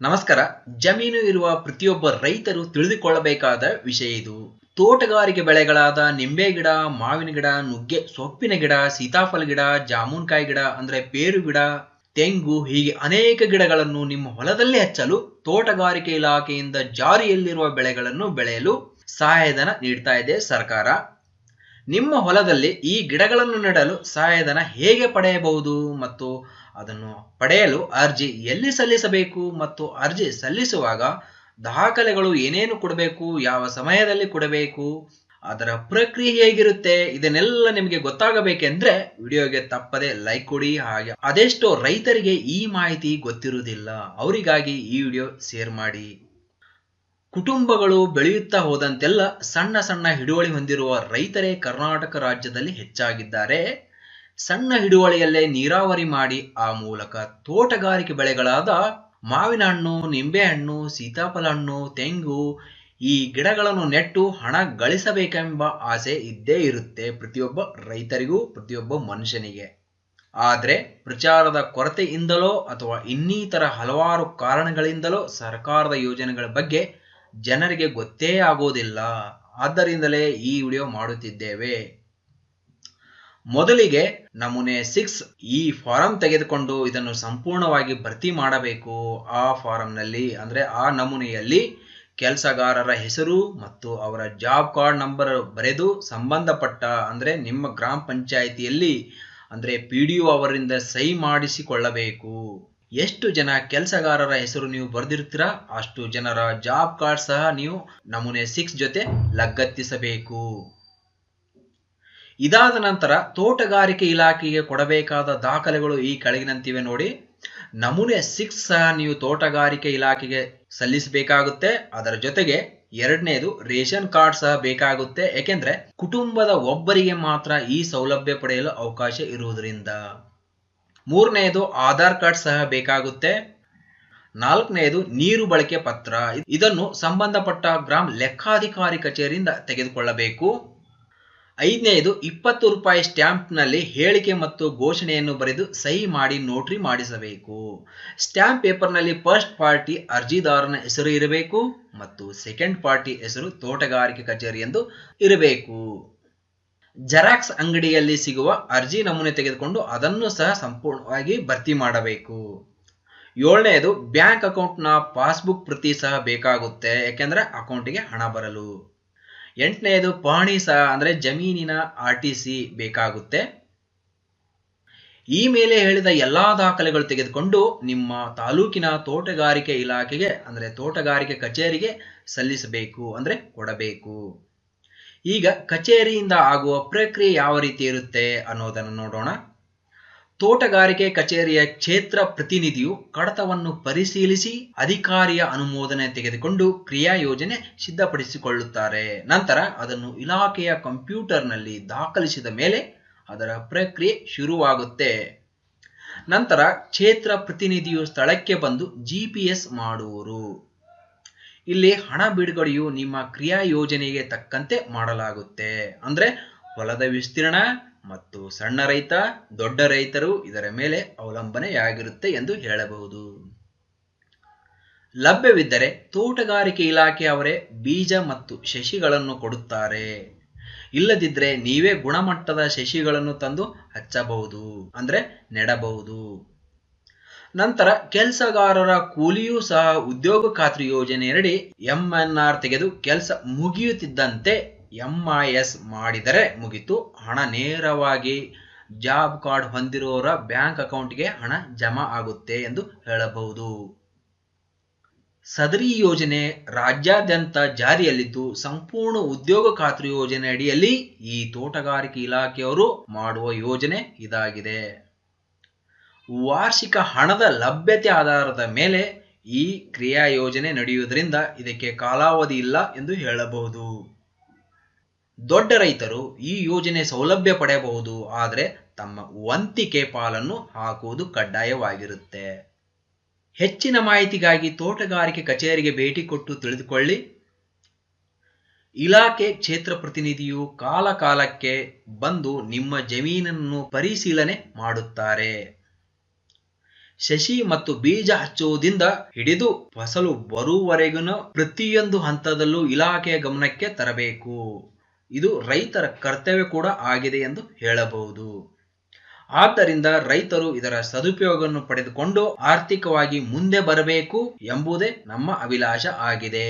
ನಮಸ್ಕಾರ. ಜಮೀನು ಇರುವ ಪ್ರತಿಯೊಬ್ಬ ರೈತರು ತಿಳಿದುಕೊಳ್ಳಬೇಕಾದ ವಿಷಯ ಇದು. ತೋಟಗಾರಿಕೆ ಬೆಳೆಗಳಾದ ನಿಂಬೆ ಗಿಡ, ಮಾವಿನ ಗಿಡ, ನುಗ್ಗೆ, ಸೊಪ್ಪಿನ ಗಿಡ, ಸೀತಾಫಲ ಗಿಡ, ಜಾಮೂನ್ಕಾಯಿ ಗಿಡ, ಅಂದ್ರೆ ಪೇರು ಗಿಡ, ತೆಂಗು ಹೀಗೆ ಅನೇಕ ಗಿಡಗಳನ್ನು ನಿಮ್ಮ ಹೊಲದಲ್ಲೇ ಹಚ್ಚಲು ತೋಟಗಾರಿಕೆ ಇಲಾಖೆಯಿಂದ ಜಾರಿಯಲ್ಲಿರುವ ಬೆಳೆಗಳನ್ನು ಬೆಳೆಯಲು ಸಹಾಯಧನ ನೀಡ್ತಾ ಇದೆ ಸರ್ಕಾರ. ನಿಮ್ಮ ಹೊಲದಲ್ಲಿ ಈ ಗಿಡಗಳನ್ನು ನೆಡಲು ಸಹಾಯಧನ ಹೇಗೆ ಪಡೆಯಬಹುದು ಮತ್ತು ಅದನ್ನು ಪಡೆಯಲು ಅರ್ಜಿ ಎಲ್ಲಿ ಸಲ್ಲಿಸಬೇಕು ಮತ್ತು ಅರ್ಜಿ ಸಲ್ಲಿಸುವಾಗ ದಾಖಲೆಗಳು ಏನೇನು ಕೊಡಬೇಕು, ಯಾವ ಸಮಯದಲ್ಲಿ ಕೊಡಬೇಕು, ಅದರ ಪ್ರಕ್ರಿಯೆ ಹೇಗಿರುತ್ತೆ, ಇದನ್ನೆಲ್ಲ ನಿಮಗೆ ಗೊತ್ತಾಗಬೇಕೆಂದ್ರೆ ವಿಡಿಯೋಗೆ ತಪ್ಪದೆ ಲೈಕ್ ಕೊಡಿ. ಹಾಗೆ ಅದೆಷ್ಟೋ ರೈತರಿಗೆ ಈ ಮಾಹಿತಿ ಗೊತ್ತಿರುವುದಿಲ್ಲ. ಅವರಿಗಾಗಿ ಈ ವಿಡಿಯೋ ಶೇರ್ ಮಾಡಿ. ಕುಟುಂಬಗಳು ಬೆಳೆಯುತ್ತಾ ಹೋದಂತೆಲ್ಲ ಸಣ್ಣ ಸಣ್ಣ ಹಿಡುವಳಿ ಹೊಂದಿರುವ ರೈತರೇ ಕರ್ನಾಟಕ ರಾಜ್ಯದಲ್ಲಿ ಹೆಚ್ಚಾಗಿದ್ದಾರೆ. ಸಣ್ಣ ಹಿಡುವಳಿಯಲ್ಲೇ ನೀರಾವರಿ ಮಾಡಿ ಆ ಮೂಲಕ ತೋಟಗಾರಿಕೆ ಬೆಳೆಗಳಾದ ಮಾವಿನ ಹಣ್ಣು ನಿಂಬೆಹಣ್ಣು ಸೀತಾಫಲ ಹಣ್ಣು ತೆಂಗು ಈ ಗಿಡಗಳನ್ನು ನೆಟ್ಟು ಹಣ ಗಳಿಸಬೇಕೆಂಬ ಆಸೆ ಇದ್ದೇ ಇರುತ್ತೆ ಪ್ರತಿಯೊಬ್ಬ ರೈತರಿಗೂ, ಪ್ರತಿಯೊಬ್ಬ ಮನುಷ್ಯನಿಗೆ. ಆದರೆ ಪ್ರಚಾರದ ಕೊರತೆಯಿಂದಲೋ ಅಥವಾ ಇನ್ನಿತರ ಹಲವಾರು ಕಾರಣಗಳಿಂದಲೋ ಸರ್ಕಾರದ ಯೋಜನೆಗಳ ಬಗ್ಗೆ ಜನರಿಗೆ ಗೊತ್ತೇ ಆಗೋದಿಲ್ಲ. ಆದ್ದರಿಂದಲೇ ಈ ವಿಡಿಯೋ ಮಾಡುತ್ತಿದ್ದೇವೆ. ಮೊದಲಿಗೆ ನಮೂನೆ ಸಿಕ್ಸ್ ಈ ಫಾರಂ ತೆಗೆದುಕೊಂಡು ಇದನ್ನು ಸಂಪೂರ್ಣವಾಗಿ ಭರ್ತಿ ಮಾಡಬೇಕು. ಆ ಫಾರಂನಲ್ಲಿ ಅಂದರೆ ಆ ನಮೂನೆಯಲ್ಲಿ ಕೆಲಸಗಾರರ ಹೆಸರು ಮತ್ತು ಅವರ ಜಾಬ್ ಕಾರ್ಡ್ ನಂಬರ್ ಬರೆದು ಸಂಬಂಧಪಟ್ಟ ಅಂದರೆ ನಿಮ್ಮ ಗ್ರಾಮ ಪಂಚಾಯಿತಿಯಲ್ಲಿ ಅಂದರೆ ಪಿ ಡಿ ಒ ಅವರಿಂದ ಸಹಿ ಮಾಡಿಸಿಕೊಳ್ಳಬೇಕು. ಎಷ್ಟು ಜನ ಕೆಲಸಗಾರರ ಹೆಸರು ನೀವು ಬರೆದಿರ್ತೀರಾ, ಅಷ್ಟು ಜನರ ಜಾಬ್ ಕಾರ್ಡ್ ಸಹ ನೀವು ನಮೂನೆ ಸಿಕ್ಸ್ ಜೊತೆ ಲಗತ್ತಿಸಬೇಕು. ಇದಾದ ನಂತರ ತೋಟಗಾರಿಕೆ ಇಲಾಖೆಗೆ ಕೊಡಬೇಕಾದ ದಾಖಲೆಗಳು ಈ ಕೆಳಗಿನಂತಿವೆ ನೋಡಿ. ನಮೂನೆ ಸಿಕ್ಸ್ ಸಹ ನೀವು ತೋಟಗಾರಿಕೆ ಇಲಾಖೆಗೆ ಸಲ್ಲಿಸಬೇಕಾಗುತ್ತೆ. ಅದರ ಜೊತೆಗೆ ಎರಡನೇದು ರೇಷನ್ ಕಾರ್ಡ್ ಸಹ ಬೇಕಾಗುತ್ತೆ. ಏಕೆಂದ್ರೆ ಕುಟುಂಬದ ಒಬ್ಬರಿಗೆ ಮಾತ್ರ ಈ ಸೌಲಭ್ಯ ಪಡೆಯಲು ಅವಕಾಶ ಇರುವುದರಿಂದ. ಮೂರನೆಯದು ಆಧಾರ್ ಕಾರ್ಡ್ ಸಹ ಬೇಕಾಗುತ್ತೆ. ನಾಲ್ಕನೆಯದು ನೀರು ಬಳಕೆ ಪತ್ರ. ಇದನ್ನು ಸಂಬಂಧಪಟ್ಟ ಗ್ರಾಮ ಲೆಕ್ಕಾಧಿಕಾರಿ ಕಚೇರಿಯಿಂದ ತೆಗೆದುಕೊಳ್ಳಬೇಕು. ಐದನೆಯದು ಇಪ್ಪತ್ತು ರೂಪಾಯಿ ಸ್ಟ್ಯಾಂಪ್ನಲ್ಲಿ ಹೇಳಿಕೆ ಮತ್ತು ಘೋಷಣೆಯನ್ನು ಬರೆದು ಸಹಿ ಮಾಡಿ ನೋಟ್ರಿ ಮಾಡಿಸಬೇಕು. ಸ್ಟ್ಯಾಂಪ್ ಪೇಪರ್ನಲ್ಲಿ ಫಸ್ಟ್ ಪಾರ್ಟಿ ಅರ್ಜಿದಾರನ ಹೆಸರು ಇರಬೇಕು ಮತ್ತು ಸೆಕೆಂಡ್ ಪಾರ್ಟಿ ಹೆಸರು ತೋಟಗಾರಿಕೆ ಕಚೇರಿ ಎಂದು ಇರಬೇಕು. ಜೆರಾಕ್ಸ್ ಅಂಗಡಿಯಲ್ಲಿ ಸಿಗುವ ಅರ್ಜಿ ನಮೂನೆ ತೆಗೆದುಕೊಂಡು ಅದನ್ನು ಸಹ ಸಂಪೂರ್ಣವಾಗಿ ಭರ್ತಿ ಮಾಡಬೇಕು. ಏಳನೆಯದು ಬ್ಯಾಂಕ್ ಅಕೌಂಟ್ನ ಪಾಸ್ಬುಕ್ ಪ್ರತಿ ಸಹ ಬೇಕಾಗುತ್ತೆ, ಯಾಕೆಂದ್ರೆ ಅಕೌಂಟಿಗೆ ಹಣ ಬರಲು. ಎಂಟನೆಯದು ಪಹಣಿ ಸಹ, ಅಂದ್ರೆ ಜಮೀನಿನ ಆರ್ ಟಿ ಸಿ ಬೇಕಾಗುತ್ತೆ. ಈ ಮೇಲೆ ಹೇಳಿದ ಎಲ್ಲಾ ದಾಖಲೆಗಳು ತೆಗೆದುಕೊಂಡು ನಿಮ್ಮ ತಾಲೂಕಿನ ತೋಟಗಾರಿಕೆ ಇಲಾಖೆಗೆ, ಅಂದ್ರೆ ತೋಟಗಾರಿಕೆ ಕಚೇರಿಗೆ ಸಲ್ಲಿಸಬೇಕು, ಅಂದ್ರೆ ಕೊಡಬೇಕು. ಈಗ ಕಚೇರಿಯಿಂದ ಆಗುವ ಪ್ರಕ್ರಿಯೆ ಯಾವ ರೀತಿ ಇರುತ್ತೆ ಅನ್ನೋದನ್ನು ನೋಡೋಣ. ತೋಟಗಾರಿಕೆ ಕಚೇರಿಯ ಕ್ಷೇತ್ರ ಪ್ರತಿನಿಧಿಯು ಕಡತವನ್ನು ಪರಿಶೀಲಿಸಿ ಅಧಿಕಾರಿಯ ಅನುಮೋದನೆ ತೆಗೆದುಕೊಂಡು ಕ್ರಿಯಾ ಯೋಜನೆ ಸಿದ್ಧಪಡಿಸಿಕೊಳ್ಳುತ್ತಾರೆ. ನಂತರ ಅದನ್ನು ಇಲಾಖೆಯ ಕಂಪ್ಯೂಟರ್ನಲ್ಲಿ ದಾಖಲಿಸಿದ ಮೇಲೆ ಅದರ ಪ್ರಕ್ರಿಯೆ ಶುರುವಾಗುತ್ತೆ. ನಂತರ ಕ್ಷೇತ್ರ ಪ್ರತಿನಿಧಿಯು ಸ್ಥಳಕ್ಕೆ ಬಂದು ಜಿಪಿಎಸ್ ಮಾಡುವರು. ಇಲ್ಲಿ ಹಣ ಬಿಡುಗಡೆಯು ನಿಮ್ಮ ಕ್ರಿಯಾ ಯೋಜನೆಗೆ ತಕ್ಕಂತೆ ಮಾಡಲಾಗುತ್ತೆ. ಅಂದ್ರೆ ಹೊಲದ ವಿಸ್ತೀರ್ಣ ಮತ್ತು ಸಣ್ಣ ರೈತ, ದೊಡ್ಡ ರೈತರು ಇದರ ಮೇಲೆ ಅವಲಂಬನೆಯಾಗಿರುತ್ತೆ ಎಂದು ಹೇಳಬಹುದು. ಲಭ್ಯವಿದ್ದರೆ ತೋಟಗಾರಿಕೆ ಇಲಾಖೆ ಅವರೇ ಬೀಜ ಮತ್ತು ಶಶಿಗಳನ್ನು ಕೊಡುತ್ತಾರೆ. ಇಲ್ಲದಿದ್ರೆ ನೀವೇ ಗುಣಮಟ್ಟದ ಶಶಿಗಳನ್ನು ತಂದು ಹಚ್ಚಬಹುದು, ಅಂದ್ರೆ ನೆಡಬಹುದು. ನಂತರ ಕೆಲಸಗಾರರ ಕೂಲಿಯೂ ಸಹ ಉದ್ಯೋಗ ಖಾತ್ರಿ ಯೋಜನೆಯಡಿ ಎಂಎನ್ಆರ್ ತೆಗೆದು ಕೆಲಸ ಮುಗಿಯುತ್ತಿದ್ದಂತೆ ಎಂಐಎಸ್ ಮಾಡಿದರೆ ಮುಗಿತು. ಹಣ ನೇರವಾಗಿ ಜಾಬ್ ಕಾರ್ಡ್ ಹೊಂದಿರುವವರ ಬ್ಯಾಂಕ್ ಅಕೌಂಟ್ಗೆ ಹಣ ಜಮಾ ಆಗುತ್ತೆ ಎಂದು ಹೇಳಬಹುದು. ಸದರಿ ಯೋಜನೆ ರಾಜ್ಯಾದ್ಯಂತ ಜಾರಿಯಲ್ಲಿದ್ದು ಸಂಪೂರ್ಣ ಉದ್ಯೋಗ ಖಾತ್ರಿ ಯೋಜನೆ ಅಡಿಯಲ್ಲಿ ಈ ತೋಟಗಾರಿಕೆ ಇಲಾಖೆಯವರು ಮಾಡುವ ಯೋಜನೆ ಇದಾಗಿದೆ. ವಾರ್ಷಿಕ ಹಣದ ಲಭ್ಯತೆ ಆಧಾರದ ಮೇಲೆ ಈ ಕ್ರಿಯಾ ಯೋಜನೆ ನಡೆಯುವುದರಿಂದ ಇದಕ್ಕೆ ಕಾಲಾವಧಿ ಇಲ್ಲ ಎಂದು ಹೇಳಬಹುದು. ದೊಡ್ಡ ರೈತರು ಈ ಯೋಜನೆ ಸೌಲಭ್ಯ ಪಡೆಯಬಹುದು, ಆದರೆ ತಮ್ಮ ವಂತಿಕೆ ಪಾಲನ್ನು ಹಾಕುವುದು ಕಡ್ಡಾಯವಾಗಿರುತ್ತೆ. ಹೆಚ್ಚಿನ ಮಾಹಿತಿಗಾಗಿ ತೋಟಗಾರಿಕೆ ಕಚೇರಿಗೆ ಭೇಟಿ ಕೊಟ್ಟು ತಿಳಿದುಕೊಳ್ಳಿ. ಇಲಾಖೆ ಕ್ಷೇತ್ರ ಪ್ರತಿನಿಧಿಯು ಕಾಲಕಾಲಕ್ಕೆ ಬಂದು ನಿಮ್ಮ ಜಮೀನನ್ನು ಪರಿಶೀಲನೆ ಮಾಡುತ್ತಾರೆ. ಶಶಿ ಮತ್ತು ಬೀಜ ಹಚ್ಚುವುದರಿಂದ ಹಿಡಿದು ಫಸಲು ಬರುವವರೆಗಿನ ಪ್ರತಿಯೊಂದು ಹಂತದಲ್ಲೂ ಇಲಾಖೆಯ ಗಮನಕ್ಕೆ ತರಬೇಕು. ಇದು ರೈತರ ಕರ್ತವ್ಯ ಕೂಡ ಆಗಿದೆ ಎಂದು ಹೇಳಬಹುದು. ಆದ್ದರಿಂದ ರೈತರು ಇದರ ಸದುಪಯೋಗವನ್ನು ಪಡೆದುಕೊಂಡು ಆರ್ಥಿಕವಾಗಿ ಮುಂದೆ ಬರಬೇಕು ಎಂಬುದೇ ನಮ್ಮ ಅಭಿಲಾಷ ಆಗಿದೆ.